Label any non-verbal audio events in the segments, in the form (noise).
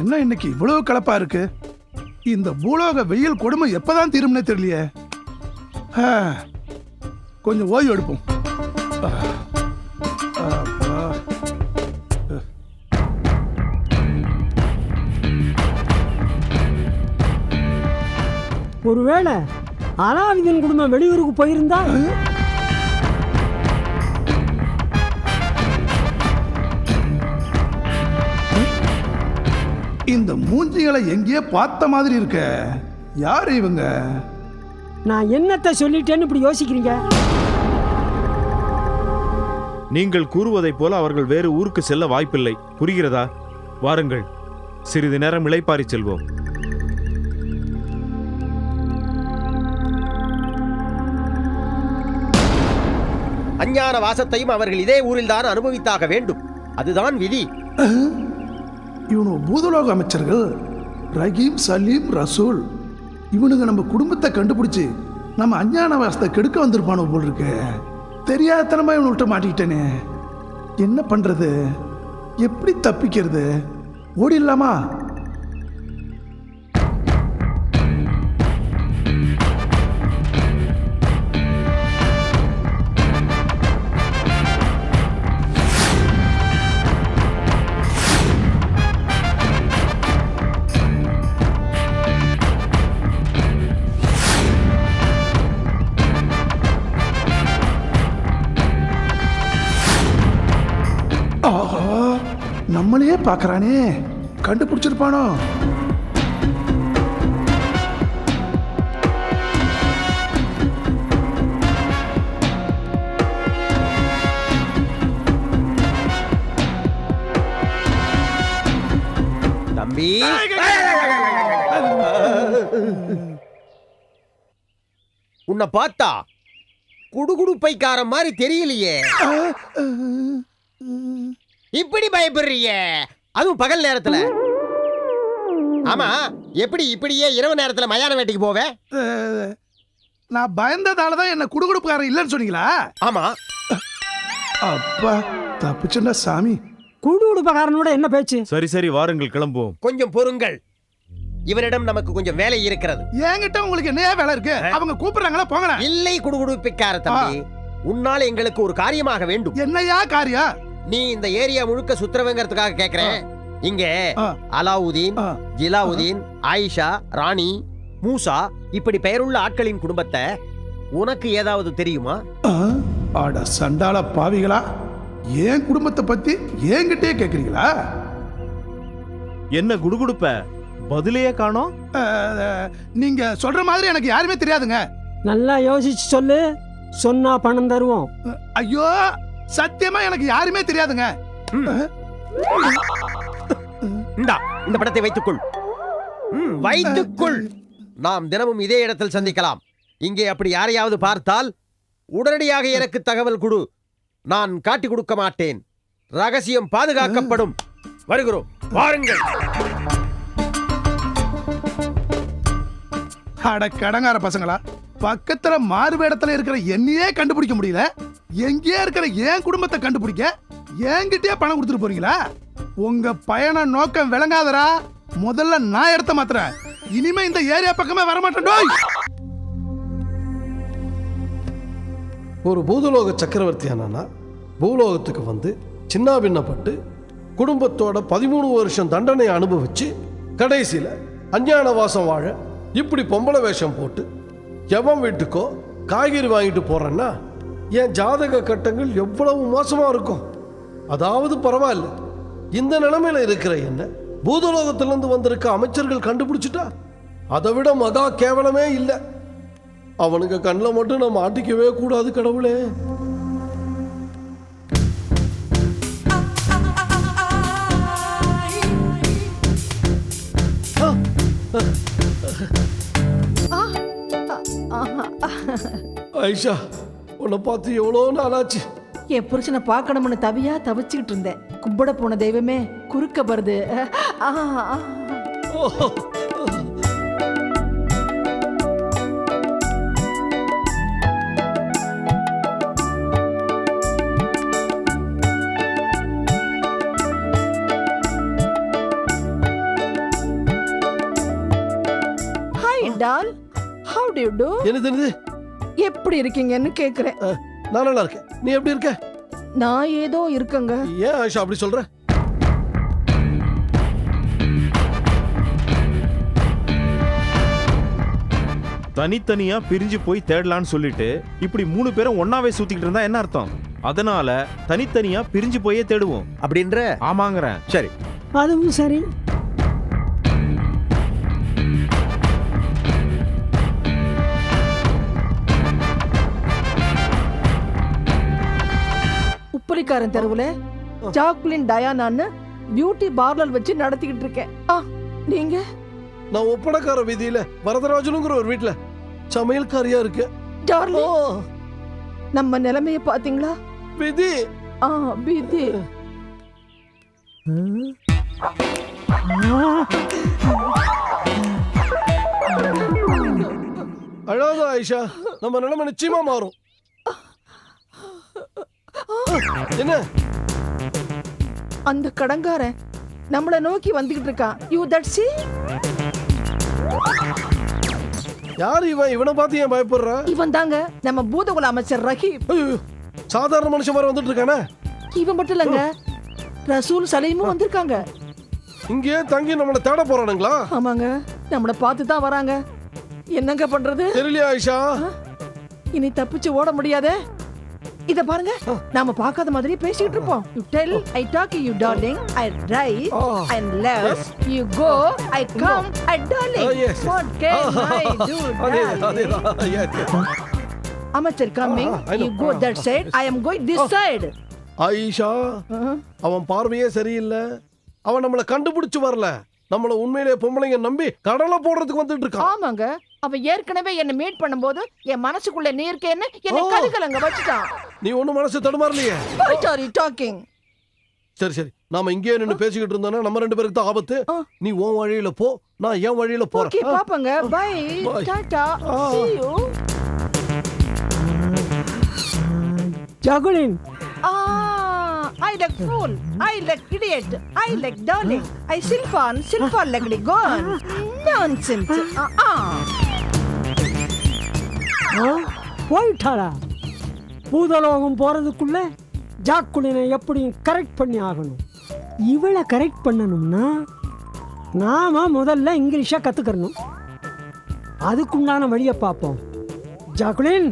என்ன இன்னைக்கு இவ்வளவு கலப்பா இருக்கு? இந்த பூலோக வெயில் கொடுமை எப்பதான் தீரும்னே தெரியலையே. கொஞ்சம் ஓய்வு எடுப்போம். ஒருவேளை அலாவுதீன் குடும்பம் வெளியூருக்கு போயிருந்தா இந்த மூஞ்சிகளை எங்கேயோ பார்த்த மாதிரி இருக்க. யார் இவங்க? நான் என்னத்தை சொல்லிட்டேன்னு இப்படி யோசிக்கிறீங்க? நீங்கள் கூறுவதைப் போல அவர்கள் வேறு ஊருக்கு செல்ல வாய்ப்பில்லை. புரிகிறதா? வாருங்கள். சிறிது நேரம் இளைப்பாறிச் செல்வோம். அஞ்ஞான வாசத்தையும் அவர்கள் இதே ஊரில்தான் அனுபவித்தாக வேண்டும். அதுதான் விதி. இவனு பூதலோக அமைச்சர்கள். ரஹீம் சலீம் ரசூல். இவனுங்க நம்ம குடும்பத்தை கண்டுபிடிச்சி நம்ம அஞ்ஞான வாசத்தை கெடுக்க வந்திருப்பானோ போல் இருக்கு தெரியாதனமா இவனுகிட்ட மாட்டிக்கிட்டேனே. என்ன பண்றது? எப்படி தப்பிக்கிறது? ஓடிடலாமா? நம்மளையே பார்க்கறானே. கண்டுபிடிச்சிருப்பானோ? தம்பி. உன்னை பார்த்தா குடுகுடுப்பைக்காரன் மாதிரி தெரியலையே. இப்படி பயப்படுறிய அதுவும் பகல் நேரத்துல. ஆமா எப்படி இப்படியே இரவு நேரத்துல மயான வேட்டைக்கு போவே? அஹ், நான் பயந்ததால தான் என்ன குடுகுடுப்புக்காரன் இல்லைன்னு சொன்னீங்களா? ஆமா. அப்பா தப்பிச்சுண்டா சாமி. குடு உடுப்பக்காரனோட என்ன பேச்சு? சரி சரி வாருங்கள் கிளம்புவோம். கொஞ்சம் பொறுங்கள். இவனிடம் நமக்கு கொஞ்சம் வேலை இருக்கிறது. என்கிட்ட உங்களுக்கு என்ன வேலை இருக்கு? அவங்க கூப்பிடுறாங்களா? போங்கண்ணா இல்லை குடுகுடுப்பிக்கார தம்பி. உன்னால் எங்களுக்கு ஒரு காரியமாக வேண்டும். என்னையா காரியம் நீ இந்த ஏரியா முழுக்க சுத்துறவங்கிறதுக்காக கேக்குறேன். இங்க. அலாவுதீன். ஜிலாவுதீன் ஆயிஷா ராணி மூசா இப்படி பெயருள்ள ஆட்களின் குடும்பத்தை உனக்கு ஏதாவது தெரியுமா? ஆ, அட சண்டால பாவிகளா? என் குடும்பத்தை பத்தி என்கிட்டயே கேக்குறீங்களா? என்ன குடுகுடுப்ப? பதிலையே காணோம்? நீங்க சொல்ற மாதிரி எனக்கு யாருமே தெரியாதுங்க. நல்லா யோசிச்சு சொல்லு. சொன்னா பணம் தருவோம். ஐயோ சத்தியமா எனக்கு யாருமே தெரியாதுங்க. இந்தா இந்த படத்தை வைத்துக்கொள். வைத்துக்கொள். நாம் தினமும் இதே இடத்தில் சந்திக்கலாம். இங்கே அப்படி யாரையாவது பார்த்தால் உடனடியாக எனக்கு தகவல் கொடு. நான் காட்டி கொடுக்க மாட்டேன். ரகசியம் பாதுகாக்கப்படும். வருகிறோம். வாருங்கள். அட கடங்கார பசங்களா. பக்கத்துல மாறுவேடத்துல இருக்கிற என்னையே கண்டுபிடிக்க முடியல. எங்கேயே இருக்கிற என் குடும்பத்தை கண்டுபிடிக்க என்கிட்டயே பணம் கொடுத்துட்டு போறீங்களா? உங்க பயண நோக்கம் விளங்காதரா முதல்ல நான் எடுத்த மாத்துறேன். இனிமே இந்த ஏரியா பக்கமே வரமாட்டேன். டோய்! ஒரு பூதலோக சக்கரவர்த்தி என்னன்னா பூலோகத்துக்கு வந்து சின்ன பின்னப்பட்டு குடும்பத்தோட பதிமூணு வருஷம் தண்டனை அனுபவிச்சு கடைசியில் அஞ்ஞான வாசம் வாழ இப்படி பொம்பளை வேஷம் போட்டு எவன் வீட்டுக்கோ காய்கறி வாங்கிட்டு போறேன்னா என் ஜாதக கட்டங்கள் எவ்வளவு மோசமா இருக்கும்? அதாவது பரவாயில்ல. இந்த நிலைமையில இருக்கிற என்ன? பூதலோகத்திலிருந்து வந்திருக்க அமைச்சர்கள் கண்டுபிடிச்சிட்டா? அதை விட மகா கேவலமே இல்லை. அவனுங்க கண்ணில் மட்டும் நான் மாட்டிக்கவே கூடாது கடவுளே. ஐஷா உன்னை பார்த்து எவ்வளோ நாளாச்சு? என் புருஷனை பார்க்கணும்னு தவியா தவிச்சுக்கிட்டு இருந்தேன். கும்பிட போன தெய்வமே குறுக்க வருது. Hi doll how do do என்னது என்னது? எப்படி இருக்கீங்கன்னு கேக்குறேன். நான் நல்லா இருக்கேன். நீ எப்படி இருக்க? நான் ஏதோ இருக்கங்க. ஏன் ஆயிஷா அப்படி சொல்ற? தனித்தனியா பிரிஞ்சு போய் தேடலான்னு சொல்லிட்டு இப்படி மூணு பேரும் ஒன்னாவே சுத்திக்கிட்டு இருந்தா என்ன அர்த்தம்? அதனால தனித்தனியா பிரிஞ்சு போயே தேடுவோம். அப்படின்ற? ஆமாங்கிறேன். சரி. அதுவும் சரி. உப்பரிக்காரன் தெருவுல ஜாக்லின் டயானான்னு பியூட்டி பார்லர் வச்சு நடத்திக்கிட்டு இருக்கேன். ஆ நீங்க? நான் ஒப்படக்கார வீதியில வரதராஜனுங்கிற ஒரு வீட்டுல சமையல்காரியா இருக்கு டார்லிங் நம்ம நிலைமைய பாத்தீங்களா? விதி. ஆ பீதி அழாத ஆயிஷா நம்ம நிலைமை நிச்சயமா மாறும். என்ன? அந்த கடங்காரன் நம்மள நோக்கி வந்துகிட்டு இருக்கான் யூ தட் சி யார் இவன்? இவனை பார்த்து ஏன் பயப்படுற? இவன் தாங்க நம்ம பூதகுல அமைச்சர் ஐயோ சாதாரண மனுஷன் மாதிரி வந்துட்டு இருக்கானே? இவன் மட்டும் இல்லங்க ரசூல் சலீமும் வந்திருக்காங்க. இங்கேயே தங்கி நம்மளை தேட போறானுங்களா? ஆமாங்க நம்மள பார்த்து தான் வராங்க. என்னங்க பண்றது? தெரியலையா ஆயிஷா? இனி தப்பிச்சு ஓட முடியாதே? இத பாருங்க. நாம பார்க்காத மாதிரி பேசிட்டு இருப்போம். You tell I talk you darling I right. I love you go I come I darling. What can I do. அமைச்சர் coming. You go that side I am going this side Ayesha அவன் பார்வையே சரியில்லை. அவன் நம்மளை கண்டுபிடிச்சு வரல. நம்மள உண்மையிலேயே பொம்பளைங்க நம்பி கடலை போடுறதுக்கு வந்துட்டு இருக்கான். ஆமாங்க. அவன் ஏற்கனவே என்ன மீட் பண்ணும்போது என் மனசுக்குள்ள நீ இருக்கேன்னு என்ன. கடுக்கலங்க வச்சுட்டான் நீ ஒண்ணும் மனசு தடுமாறலையே யூ டாக்கிங் சரி சரி நாம இங்கேயே நின்னு பேசிக்கிட்டு இருந்தோம்னா நம்ம ரெண்டு பேருக்கு தான் ஆபத்து. நீ உன் வழியில போ நான் என் வழியில ஓகே போறேன் ஆ? பாப்பங்க bye. Tata see you Jacqueline Ah, I like fool. I like idiot. I like darling. I silfan, silfan like the gone. Nonsense. Ah, ah. போயிட்டாரா பூதலோகம் போகிறதுக்குள்ளே ஜாக்குலினை எப்படி கரெக்ட் பண்ணி ஆகணும். இவளை கரெக்ட் பண்ணணும்னா நாம முதல்ல இங்கிலீஷாக கத்துக்கறணும். அதுக்குண்டான வழியை பார்ப்போம். ஜாக்குலின்!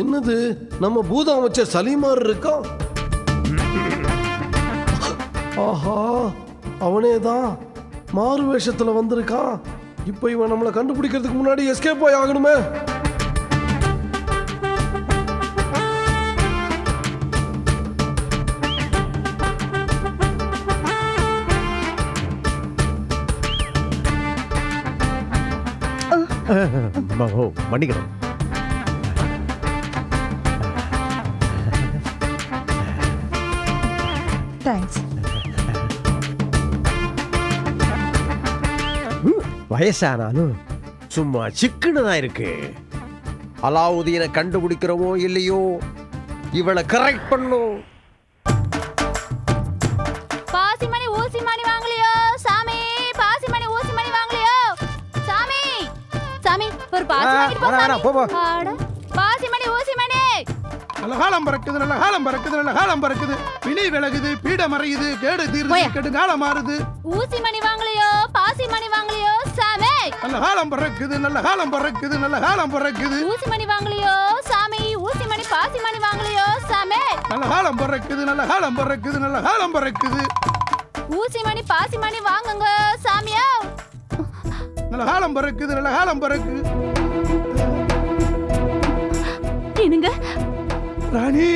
என்னது? நம்ம பூதம் அமைச்சர் சலீமார் இருக்கோம் ஆஹா அவனே தான் மாறு வேஷத்தில் வந்திருக்கான். இப்போ இவன் நம்மளை கண்டுபிடிக்கிறதுக்கு முன்னாடி எஸ்கேப் ஆகி ஆகணுமே. ஓ வயசானாலும் சும்மா சிக்குன்னு தான் இருக்கு. அலாவுதீனை கண்டுபிடிக்கிறோமோ இல்லையோ? இவளை கரெக்ட் பண்ணும். பாசிமணி ஊசி மணி வாங்கலையோ? சாமி பாசிமணி ஊசி மணி வாங்கலையோ? சாமி சாமி ஒரு பாசிமணி ஊசி மணி நல்ல காலம் பறக்குது நல்ல காலம் பறக்குது நல்ல காலம் பறக்குது. பிணி விலகுது பீட மறையுது கேடு போயா. கெடு காலம் மாறுது ஊசி மணி வாங்கலையோ நல்ல காலம் பறக்குது நல்ல காலம் பறக்குது நல்ல காலம் பறக்குது. ஊசி மணி வாங்கலையோ சாமி? ஊசி மணி பாசி மணி வாங்கலையோ சாமி? நல்ல காலம் பறக்குது நல்ல காலம் பறக்குது நல்ல காலம் பறக்குது. ஊசி மணி பாசி மணி வாங்குங்க சாமியோ. நல்ல காலம் பறக்குது நல்ல காலம் பறக்குது என்னங்க? ராணி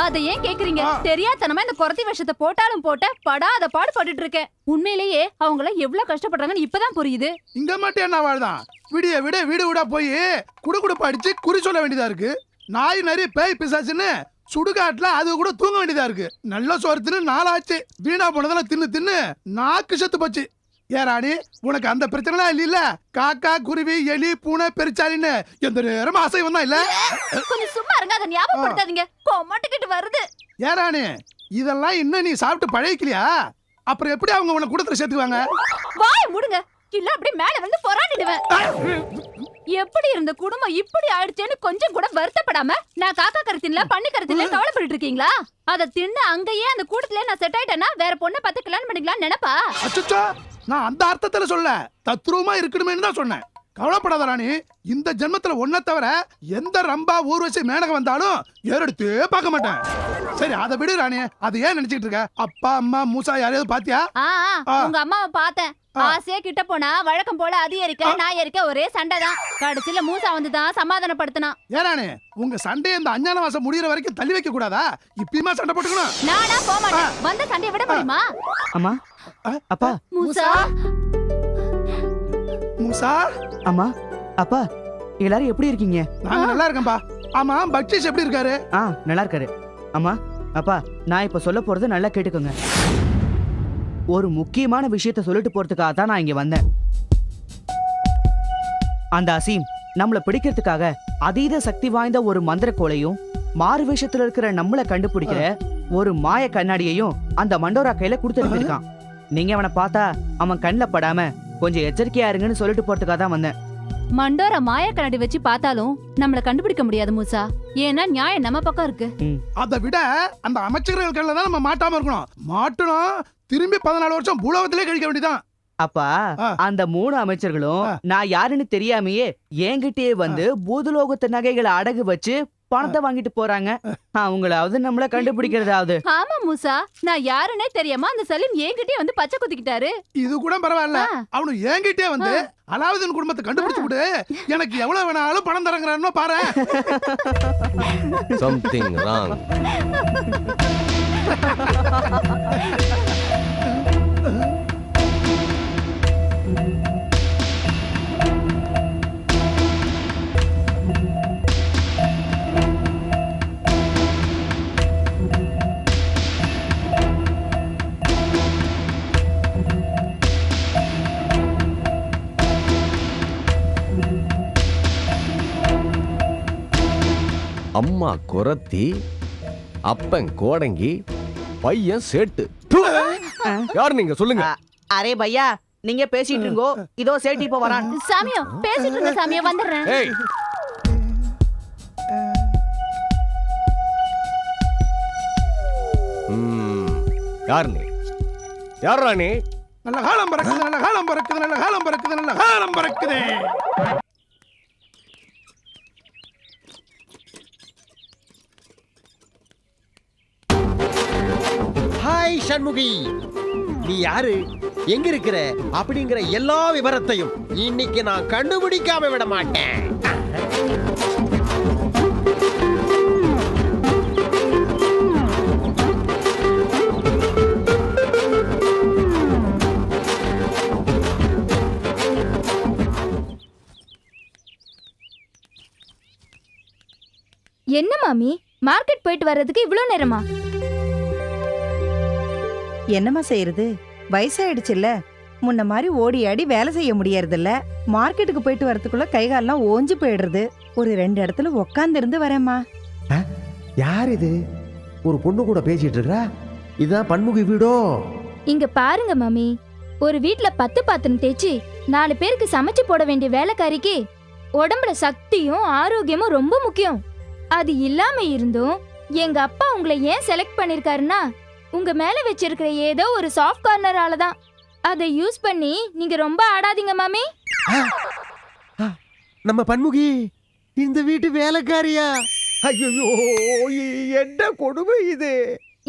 அத ஏன் கேக்குறீங்க. தெரியாதனமா இந்த குறத்தி விஷத்தை போட்டாலும் போட்ட படாத பாடு பட்டுட்டு இருக்கேன். உண்மையிலேயே அவங்க எல்லாம் எவ்வளவு கஷ்டப்படுறாங்கன்னு இப்பதான் புரியுது. இங்க மட்டும் என்ன வாழ்தான்? விடிய விட வீடு வீடா போய் குடுகுடுப்பு அடிச்சு குறி சொல்ல வேண்டியதா இருக்கு? நாய் நரி பேய் பிசாசுன்னு சுடுகாட்டுல அது கூட தூங்க வேண்டியதா இருக்கு? நல்ல சோறு தின்னு நாளாச்சு. வீணா போனதெல்லாம் தின்னு தின்னு நாக்கு செத்து போச்சு. ஏ ராணி உனக்கு அந்த பிரச்சனைலாம் இல்ல காக்கா குருவி எலி பூனை பெருச்சாலின்னு எந்த நேரமும் அசைவம் தான் இல்ல? கொஞ்சம் சும்மா இருங்க அதை ஞாபகப்படுத்தாதீங்க. கொமட்டுக்கிட்டு வருது. ஏ ராணி இதெல்லாம் இன்னும் நீ சாப்பிட்டு பழகிக்கலையா? அப்புறம் எப்படி அவங்க உன்னை கூடத்துல சேர்த்துக்குவாங்க? வாய் முடுங்க. இல்ல அப்படியே மேல வந்து பொறாண்டிடுவேன் எப்படி இருந்த குடும்பம் இப்படி ஆயிடுச்சேன்னு கொஞ்சம் கூட வருத்தப்படாம? நான் காக்கா கருத்தின்ல பண்ணி கருத்தின்ல கவலைப்பட்டு இருக்கீங்களா? அத தின்னு அங்கேயே அந்த கூட்டத்துல நான் செட் ஆயிட்டேன்னா வேற பொண்ணை பார்த்து கல்யாணம் பண்ணிக்கலாம்னு நினைப்பா. நான் அந்த அர்த்தத்துல சொல்ல. தத்ரூபமா இருக்கணுமேனு தான் சொன்னேன். கவலைப்படாத ராணி இந்த ஜென்மத்துல ஒன்ன தவிர எந்த ரம்பா ஊர்வசி மேனகம் வந்தாலும் ஏறெடுத்தே பார்க்க மாட்டேன். சரி அதை விடு ராணி. அது ஏன் நினைச்சிட்டு இருக்க? அப்பா அம்மா மூசா யாரையாவது பாத்தியா. உங்க அம்மாவை பார்த்தேன். ஆசையா கிட்ட போனா வழக்கம் போல அது இருக்க. நான் இருக்க ஒரே சண்டை தான். கடைசியில மூசா வந்து தான் சமாதானப்படுத்தினான். ஏன் ராணி? உங்க சண்டையை இந்த அஞ்ஞான வாசம் முடியிற வரைக்கும் தள்ளி வைக்க கூடாதா? இப்பயுமா சண்டை போட்டுக்கணும்? நானா போக மாட்டேன் வந்த சண்டையை விட முடியுமா? அம்மா? அப்பா. மூசா மூசா? அம்மா அப்பா எல்லாரும் எப்படி இருக்கீங்க? நாங்க நல்லா இருக்கேன்பா. ஆமா பக்ஷிஷ் எப்படி இருக்காரு? ஆ நல்லா இருக்காரு. அம்மா அப்பா நான் இப்ப சொல்ல போறது நல்லா கேட்டுக்கோங்க. ஒரு முக்கியமான விஷயத்த சொல்லிட்டு போறதுக்காக தான் நான் இங்க வந்தேன். அந்த அசீம் நம்மள பிடிக்கிறதுக்காக அதீத சக்தி வாய்ந்த ஒரு மந்திர கோலையும் மாறு வேஷத்துல இருக்கிற நம்மள கண்டுபிடிக்கிற ஒரு மாய கண்ணாடியையும் அந்த மண்டோரா கையில கொடுத்துருக்கான் நீங்க அவனை பார்த்தா அவன் கண்ணில் படாம கொஞ்சம் எச்சரிக்கையா இருங்கன்னு சொல்லிட்டு போறதுக்காக தான் வந்தேன். மண்டோர மாய கண்ணாடி வச்சு பார்த்தாலும் நம்மள கண்டுபிடிக்க முடியாது மூசா. ஏன்னா நியாயம் நம்ம பக்கம் இருக்கு. அதை விட அந்த அமைச்சர்கள் கண்ணில் தான் நம்ம மாட்டாம இருக்கணும். மாட்டணும். திரும்பி பதினாலு வருஷம் பூலோகத்திலே கழிக்க வேண்டியதான் அப்பா. அந்த மூணு அமைச்சர்களும். நான் யாருன்னு தெரியாமையே என்கிட்டயே வந்து பூதுலோகத்து நகைகளை அடகு வச்சு பணத்தை வாங்கிட்டு போறாங்க. அவங்களாவது நம்மள கண்டுபிடிக்கிறதாவது. ஆமா மூசா. நான் யாருன்னே தெரியாம அந்த சலீம் என்கிட்டயே வந்து பச்சை குத்திக்கிட்டாரு. இது கூட பரவாயில்ல. அவனு என்கிட்டே வந்து அலாவுதீன் குடும்பத்தை கண்டுபிடிச்சு விடு. எனக்கு எவ்வளவு வேணாலும் பணம் தரங்கிறான்னு பாரு. சம்திங் ராங் (laughs) அம்மா குரத்தி அப்பன் கோடங்கி பையன் சேட்டு! யார் நீங்க? சொல்லுங்க. அரே பையா நீங்க பேசிட்டு இருக்கோ இதோ சேட்டி இப்ப வரான். சாமியோ பேசிட்டு இருந்த சாமியோ வந்துடுறேன். யார் நீ? யார் நீ? நல்ல காலம் பறக்குது நல்ல காலம் பறக்குது நல்ல காலம் பறக்குது நல்ல காலம் பறக்குது. சண்முகி நீ யாரு? எங்க இருக்கிற அப்படிங்கிற எல்லா விவரத்தையும் இன்னைக்கு நான் கண்டுபிடிக்காம விட மாட்டேன். என்ன மாமி? மார்க்கெட் போயிட்டு வர்றதுக்கு இவ்வளோ நேரமா? என்னம்மா செய்யறது? வயசாயிடுச்சுல்ல. முன்ன மாதிரி ஓடி ஆடி வேலை செய்ய முடியறதில்ல. மார்க்கெட்டுக்கு போயிட்டு வரதுக்குள்ள கை கால்லாம் ஓஞ்சு போயிடுறது. ஒரு ரெண்டு இடத்துல உக்காந்து இருந்து வரேம்மா யார் இது? ஒரு பொண்ணு கூட பேசிட்டு இருக்கா இதுதான் பன்முகி வீடோ? இங்க பாருங்க மாமி. ஒரு வீட்ல பத்து பாத்திரம் தேய்ச்சி நாலு பேருக்கு சமைச்சு போட வேண்டிய வேலைக்காரிக்கு உடம்புல சக்தியும் ஆரோக்கியமும் ரொம்ப முக்கியம். அது இல்லாம இருந்தும் எங்க அப்பா உங்களை ஏன் செலக்ட் பண்ணிருக்காருன்னா உங்க மேல வச்சிருக்கிற ஏதோ ஒரு சாஃப்ட் கார்னரால தான் அதை யூஸ் பண்ணி நீங்க ரொம்ப ஆடாதீங்க மாமி. நம்ம பன்முகி இந்த வீட்டு வேலைக்காரியா? ஐயோ என்ன கொடுமை இது?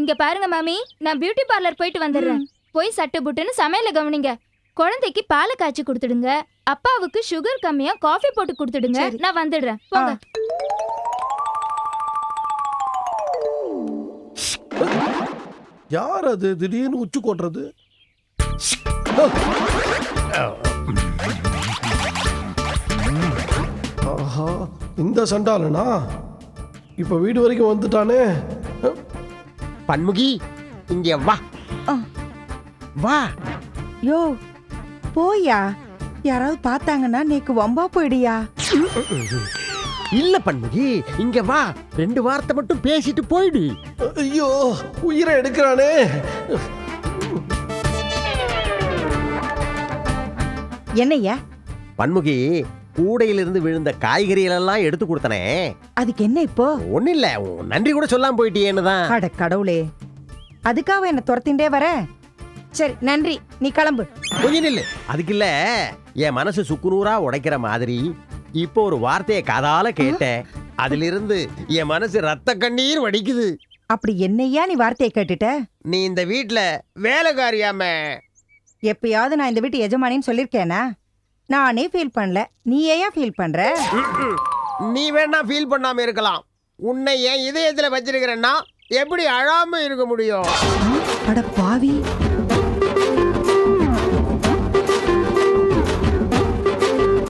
இங்க பாருங்க மாமி. நான் பியூட்டி பார்லர் போயிட்டு வந்துடுறேன். போய் சட்டு புட்டுன்னு சமையல கவனிங்க. குழந்தைக்கு பாலை காய்ச்சி கொடுத்துடுங்க. அப்பாவுக்கு சுகர் கம்மியா காஃபி போட்டு கொடுத்துடுங்க. நான் வந்துடுறேன். போங்க. யார் அது? திடீர்னு உச்சு கொட்டுறது. ஆஹா இந்த சண்டாலனா இப்ப வீடு வரைக்கும் வந்துட்டானே. பன்முகி இங்க வா. ஆ. வா. யோ போயா யாராவது பார்த்தாங்கன்னா நீக்கு வம்பா போயிடுயா. (laughs) இல்ல பன்முகி இங்க வா. ரெண்டு வார்த்தை மட்டும் பேசிட்டு போயிடு. ஐயோ உயிரை எடுக்கிறானே. என்னய்யா? பன்முகி கூடையிலிருந்து விழுந்த காய்கறிகள் எல்லாம் எடுத்து கொடுத்தனே. அதுக்கு என்ன இப்போ? ஒன்னும் இல்ல நன்றி கூட சொல்லாம போயிட்டியேன்னு தான். அட கடவுளே. அதுக்காக என்ன துரத்திண்டே வர? சரி நன்றி. நீ கிளம்பு. கொஞ்சம் நில்லு. அதுக்கு இல்ல என் மனசு சுக்குநூறா உடைக்கிற மாதிரி. இப்போ ஒரு வார்த்தையை காதால கேட்டேன் அதிலிருந்து என் மனசு ரத்த கண்ணீர் வடிக்குது. அப்படி என்னய்யா நீ வார்த்தையை கேட்டுட்ட? நீ இந்த வீட்ல வேலைக்காரியாம? எப்பயாவது நான் இந்த வீட்டு எஜமானின்னு சொல்லிருக்கேனா? நானே ஃபீல் பண்ணல. நீ ஏன் ஃபீல் பண்ற. நீ வேணா ஃபீல் பண்ணாம இருக்கலாம். உன்னை என் இதயத்துல வச்சிருக்கிறேன்னா எப்படி அழாம இருக்க முடியும்? அட பாவி.